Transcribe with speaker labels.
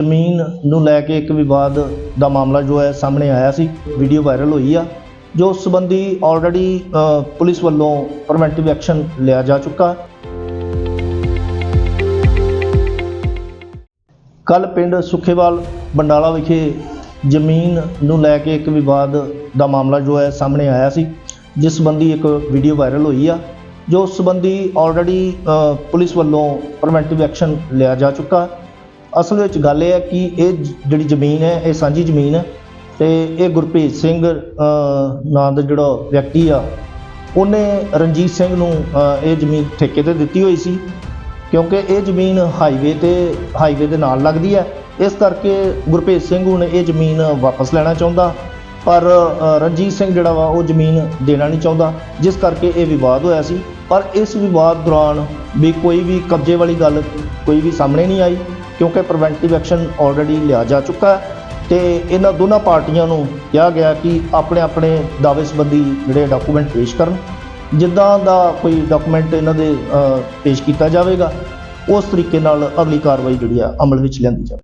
Speaker 1: ਜ਼ਮੀਨ ਨੂੰ ਲੈ ਕੇ ਇੱਕ ਵਿਵਾਦ ਦਾ ਮਾਮਲਾ ਜੋ ਹੈ ਸਾਹਮਣੇ ਆਇਆ ਸੀ ਵੀਡੀਓ ਵਾਇਰਲ ਹੋਈ ਆ, ਜੋ ਉਸ ਸੰਬੰਧੀ ਆਲਰੇਡੀ ਪੁਲਿਸ ਵੱਲੋਂ ਪ੍ਰੀਵੈਂਟਿਵ ਐਕਸ਼ਨ ਲਿਆ ਜਾ ਚੁੱਕਾ। ਕੱਲ ਪਿੰਡ ਸੁਖੇਵਾਲ ਬੰਡਾਲਾ ਵਿਖੇ ਜ਼ਮੀਨ ਨੂੰ ਲੈ ਕੇ ਇੱਕ ਵਿਵਾਦ ਦਾ ਮਾਮਲਾ ਜੋ ਹੈ ਸਾਹਮਣੇ ਆਇਆ ਸੀ, ਜਿਸ ਸੰਬੰਧੀ ਇੱਕ ਵੀਡੀਓ ਵਾਇਰਲ ਹੋਈ ਆ, ਜੋ ਉਸ ਸੰਬੰਧੀ ਆਲਰੇਡੀ ਪੁਲਿਸ ਵੱਲੋਂ ਪ੍ਰੀਵੈਂਟਿਵ ਐਕਸ਼ਨ ਲਿਆ ਜਾ ਚੁੱਕਾ। ਅਸਲ ਵਿੱਚ ਗੱਲ ਇਹ ਹੈ ਕਿ ਇਹ ਜਿਹੜੀ ਜ਼ਮੀਨ ਹੈ, ਇਹ ਸਾਂਝੀ ਜ਼ਮੀਨ ਹੈ ਤੇ ਇਹ ਗੁਰਪ੍ਰੀਤ ਸਿੰਘ ਨਾਂ ਦਾ ਜਿਹੜਾ ਵਿਅਕਤੀ ਆ, ਉਹਨੇ ਰਣਜੀਤ ਸਿੰਘ ਨੂੰ ਇਹ ਜ਼ਮੀਨ ਠੇਕੇ ਤੇ ਦਿੱਤੀ ਹੋਈ ਸੀ ਕਿਉਂਕਿ ਇਹ ਜ਼ਮੀਨ ਹਾਈਵੇ ਤੇ, ਹਾਈਵੇ ਦੇ ਨਾਲ ਲੱਗਦੀ ਹੈ। ਇਸ ਕਰਕੇ ਗੁਰਪ੍ਰੀਤ ਸਿੰਘ ਹੁਣ ਇਹ ਜ਼ਮੀਨ ਵਾਪਸ ਲੈਣਾ ਚਾਹੁੰਦਾ, ਪਰ ਰਣਜੀਤ ਸਿੰਘ ਜਿਹੜਾ ਵਾ, ਉਹ ਜ਼ਮੀਨ ਦੇਣਾ ਨਹੀਂ ਚਾਹੁੰਦਾ, ਜਿਸ ਕਰਕੇ ਇਹ ਵਿਵਾਦ ਹੋਇਆ ਸੀ। ਪਰ ਇਸ ਵਿਵਾਦ ਦੌਰਾਨ ਵੀ ਕੋਈ ਵੀ ਕਬਜ਼ੇ ਵਾਲੀ ਗੱਲ ਕੋਈ ਵੀ ਸਾਹਮਣੇ ਨਹੀਂ ਆਈ। ਕਿਉਂਕਿ ਪ੍ਰੀਵੈਂਟਿਵ ਐਕਸ਼ਨ ਆਲਰੇਡੀ ਲਿਆ ਜਾ ਚੁੱਕਾ ਹੈ ਤੇ ਇਹਨਾਂ ਦੋਨਾਂ ਪਾਰਟੀਆਂ ਨੂੰ ਕਿਹਾ ਗਿਆ ਕਿ ਆਪਣੇ ਆਪਣੇ ਦਾਅਵੇ ਸੰਬੰਧੀ ਜਿਹੜੇ ਡਾਕੂਮੈਂਟ ਪੇਸ਼ ਕਰਨ, ਜਿੱਦਾਂ ਦਾ ਕੋਈ ਡਾਕੂਮੈਂਟ ਇਹਨਾਂ ਦੇ ਪੇਸ਼ ਕੀਤਾ ਜਾਵੇਗਾ, ਉਸ ਤਰੀਕੇ ਨਾਲ ਅਗਲੀ ਕਾਰਵਾਈ ਜਿਹੜੀ ਆ ਅਮਲ ਵਿੱਚ ਲਿਆਂਦੀ ਜਾਵੇ